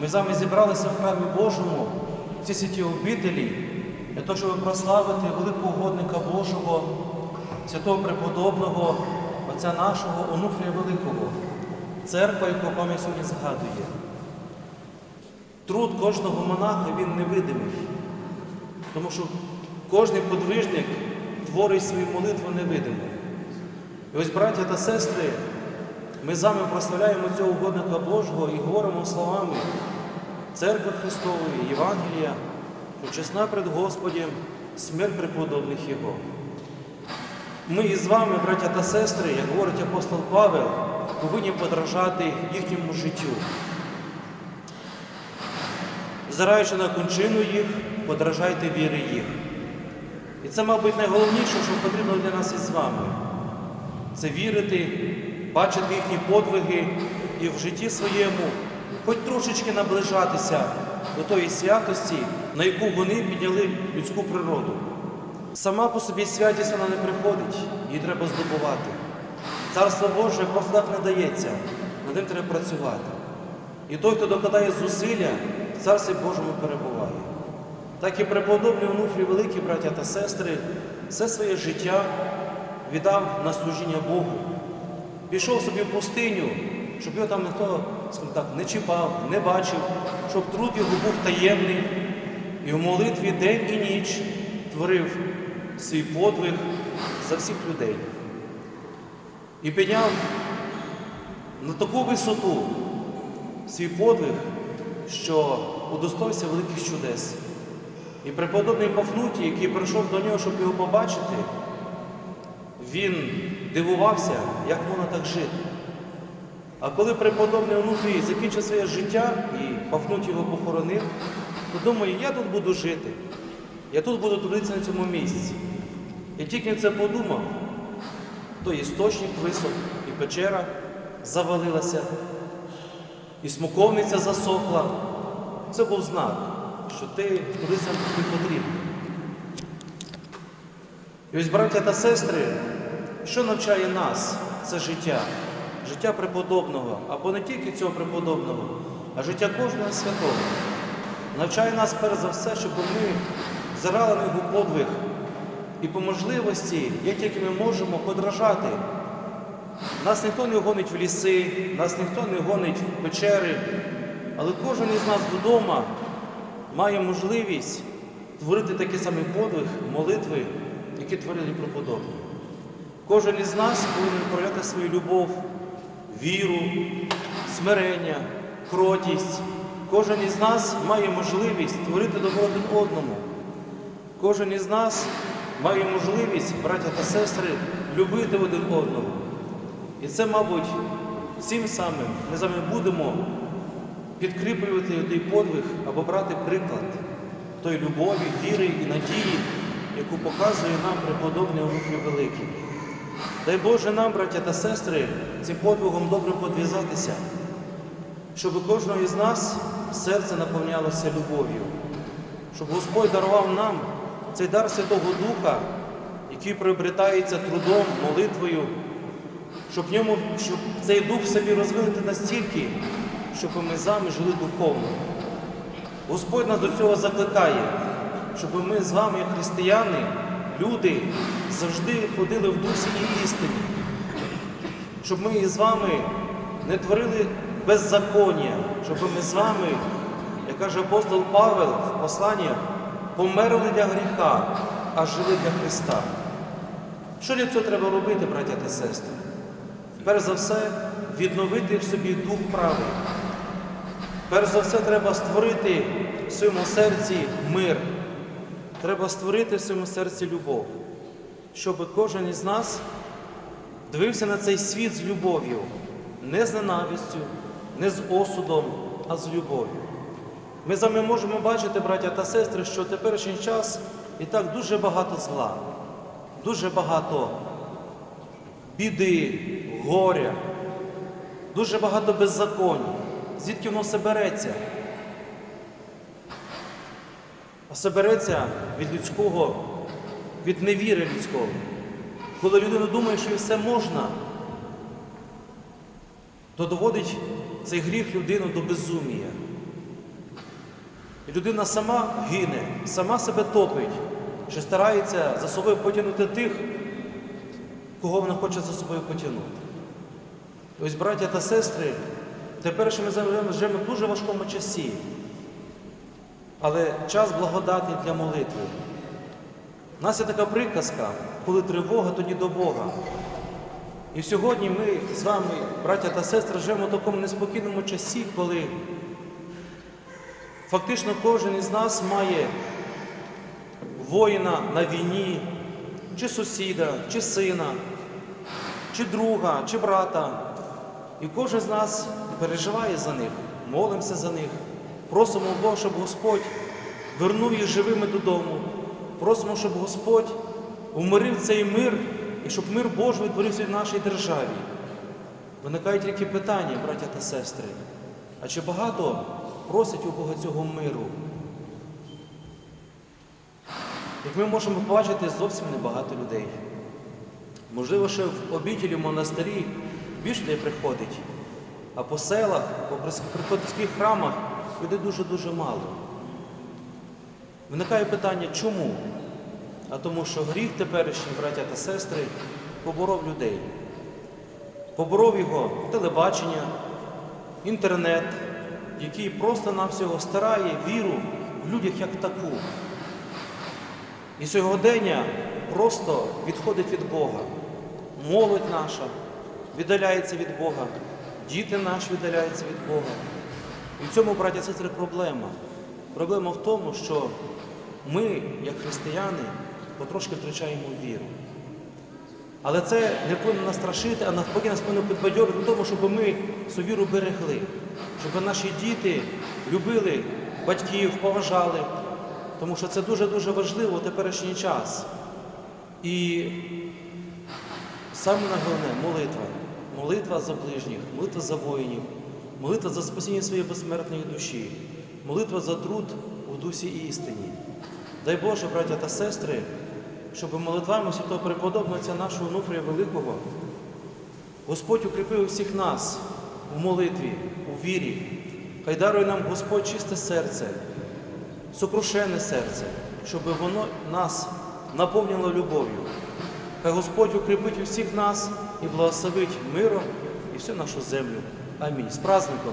Ми з вами зібралися в храмі Божому, в ці святі обителі, для того, щоб прославити великого угодника Божого, святого преподобного, Отця нашого Онуфрія Великого, церква, яку пам'ять сьогодні згадує. Труд кожного монаха він невидимий, тому що кожен подвижник творить свою молитву невидимо. І ось, браття та сестри, ми з вами прославляємо цього угодника Божого і говоримо словами Церкви Христової, Євангелія, що чесна пред Господем смерть преподобних Його. Ми із вами, браття та сестри, як говорить апостол Павел, повинні подражати їхньому життю. Взираючи на кончину їх, подражайте віри їх. І це, мабуть, найголовніше, що потрібно для нас із вами. Це вірити, бачити їхні подвиги і в житті своєму, хоч трошечки наближатися до тої святості, на яку вони підняли людську природу. Сама по собі святість вона не приходить, її треба здобувати. Царство Боже просто так не дається, над ним треба працювати. І той, хто докладає зусилля, в Царстві Божому перебуває. Так і преподобний Онуфрій, великі браття та сестри, все своє життя віддав на служіння Богу. Пішов собі в пустиню, щоб його там ніхто так, не чіпав, не бачив, щоб труд його був таємний. І в молитві день і ніч творив свій подвиг за всіх людей. І підняв на таку висоту свій подвиг, що удостоївся великих чудес. І преподобний Пафнутій, який прийшов до нього, щоб його побачити, він дивувався, як можна так жити. А коли преподобний Онуфрій закінчив своє життя і Пафнутій його похоронив, то думає, я тут буду жити, я тут буду трудитися на цьому місці. І тільки це подумав, то істочник висох, і печера завалилася, і смоковниця засохла. Це був знак, що ти трудишся тобі потрібно. І ось, браття та сестри, що навчає нас це життя, життя преподобного, або не тільки цього преподобного, а життя кожного святого. Навчає нас перш за все, щоб ми взирали на його подвиг і по можливості, як тільки ми можемо подражати. Нас ніхто не гонить в ліси, нас ніхто не гонить в печери, але кожен із нас вдома має можливість творити такий самий подвиг, молитви, які творили преподобні. Кожен із нас повинен проявляти свою любов, віру, смирення, кротість. Кожен із нас має можливість творити добро один одному. Кожен із нас має можливість, браття та сестри, любити один одного. І це, мабуть, цим самим ми з вами будемо підкріплювати той подвиг або брати приклад тої любові, віри і надії, яку показує нам преподобний Онуфрій Великий. Дай Боже нам, браття та сестри, цим подвигом добре подвізатися, щоб кожного із нас серце наповнялося любов'ю, щоб Господь дарував нам цей дар Святого Духа, який приобретається трудом, молитвою, щоб ньому, щоб цей дух в собі розвинути настільки, щоб ми вами жили духовно. Господь нас до цього закликає, щоб ми з вами, християни, люди, завжди ходили в дусі і істині, щоб ми з вами не творили беззаконня, щоб ми з вами, як каже апостол Павел в посланнях, померли для гріха, а жили для Христа. Що для цього треба робити, браття та сестри? Перш за все, відновити в собі дух правий. Перш за все, треба створити в своєму серці мир. Треба створити в своєму серці любов, щоб кожен із нас дивився на цей світ з любов'ю, не з ненавистю, не з осудом, а з любов'ю. Ми з вами можемо бачити, браття та сестри, що теперішній час і так дуже багато зла, дуже багато біди, горя, дуже багато беззаконня. Звідки воно все береться? А все береться від людського, від невіри людського. Коли людина думає, що їй все можна, то доводить цей гріх людину до безумія. І людина сама гине, сама себе топить, що старається за собою потягнути тих, кого вона хоче за собою потягнути. Ось, браття та сестри, тепер що ми живемо в дуже важкому часі, але час благодатний для молитви. У нас є така приказка, коли тривога, тоді до Бога. І сьогодні ми з вами, браття та сестри, живемо в такому неспокійному часі, коли фактично кожен із нас має воїна на війні, чи сусіда, чи сина, чи друга, чи брата. І кожен з нас переживає за них, молимося за них, просимо Бога, щоб Господь вернув їх живими додому. Просимо, щоб Господь умирив цей мир і щоб мир Божий відтворився в нашій державі. Виникають тільки питання, браття та сестри. А чи багато просять у Бога цього миру? Як ми можемо побачити, зовсім небагато людей. Можливо, ще в обітілі, в монастирі більше людей приходить, а по селах, по приходських храмах людей дуже-дуже мало. Виникає питання, чому? А тому, що гріх теперішній, браття та сестри, поборов людей. Поборов його телебачення, інтернет, який просто-навсього старає віру в людях як таку. І сьогодення просто відходить від Бога. Молодь наша віддаляється від Бога, діти наші віддаляються від Бога. І в цьому, браття і сестри, проблема. Проблема в тому, що ми, як християни, потрошки втрачаємо віру. Але це не повинно нас страшити, а навпаки нас повинно підбадьорити в тому, щоб ми цю віру берегли, щоб наші діти любили батьків, поважали, тому що це дуже-дуже важливо в теперішній час. І саме головне молитва. Молитва за ближніх, молитва за воїнів, молитва за спасіння своєї безсмертної душі, молитва за труд у дусі і істині. Дай Боже, браття та сестри, щоб молитвами святого преподобного нашого Онуфрія Великого Господь укріпив всіх нас у молитві, у вірі. Хай дарує нам Господь чисте серце, сокрушене серце, щоб воно нас наповнило любов'ю. Хай Господь укріпить усіх нас і благословить миром і всю нашу землю. Амінь. С праздником!